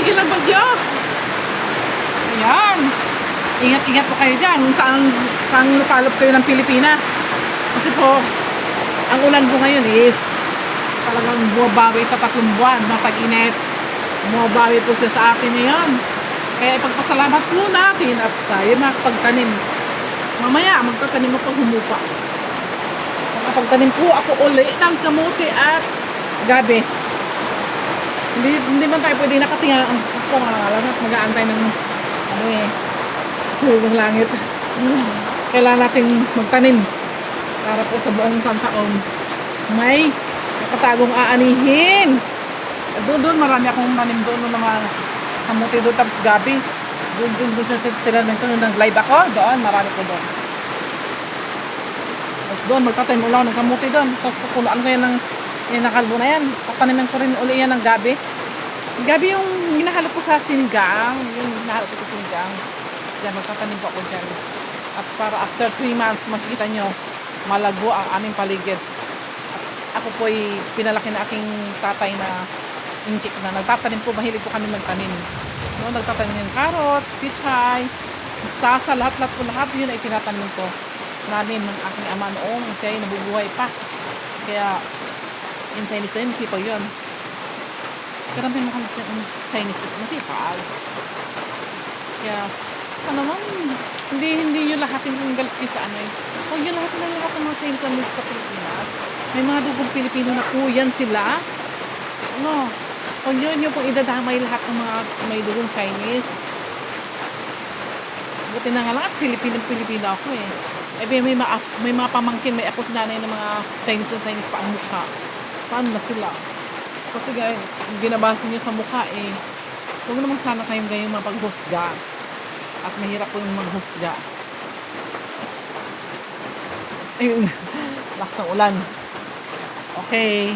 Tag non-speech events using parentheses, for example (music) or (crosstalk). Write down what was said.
tumigil ang bagyo. Ayan. Ingat-ingat po kayo dyan kung saan, saan lupalop kayo ng Pilipinas. Kasi po, ang ulan po ngayon is talagang bumabawi sa tatlong buwan ng tag-init. Bumabawi po siya sa akin ngayon. Kaya ipagpasalamat po natin at tayo makapagtanim. Mamaya, magtatanim ako humupa. Makapagtanim po ako uli ng kamuti at gabi. Hindi, hindi man tayo pwede nakatinga ang ako nga alam at mag-aantay ng ano eh, (laughs) hulong langit. Kailangan nating magtanim para po sa buong isang taon may nakatagong aanihin. Doon, doon, marami akong tanim doon ng mga kamuti doon tapos gabi. Doon, doon, doon sa tiranan ko nung nag-live ako, doon, marami ko doon. Tapos doon, magtatanim ulang ng kamuti doon. Tapos kukulaan ko yan ng yan nakalbo na yan. Tataniman ko rin uli yan ng gabi. Gabi yung hinahalo ko sa sinigang. Yung hinahalo ko sa sinigang. Diyan, magtatanim po ako dyan. At para after 3 months, makikita nyo, malago ang aming paligid. At ako po'y pinalaki na aking tatay na inchik na nagtatanim po, mahilig po kami magtanim. No, nagtatanim ng carrots, pichay, mustasa, lahat-lahat po, lahat yun ay tinatanim ko namin ng aking ama noong siya ay nabubuhay pa. Kaya, yung Chinese na yun, sipag yun. Karami mo kami sa Chinese is masipag. Kaya, ano naman, hindi, hindi yung lahat yung kayo sa ano eh. O yung lahat na lahat ng mga Chinese na sa Pilipinas. May mga dugong Pilipino na po yan sila. Ano, kung yun yung pong idadamay lahat ng mga may dugong Chinese. Buti na nga lang at Pilipino-Pilipino ako eh. Eh may, mga, may mga pamangkin, may ako sinanay ng mga Chinese na Chinese pa ang mukha. Paano na sila? Kasi guys, binabasa nyo sa mukha eh. Huwag naman sana kayong ganyan mapaghusga. At mahirap po yung maghusga. Ayun, (laughs) lakas ng ulan. Okay.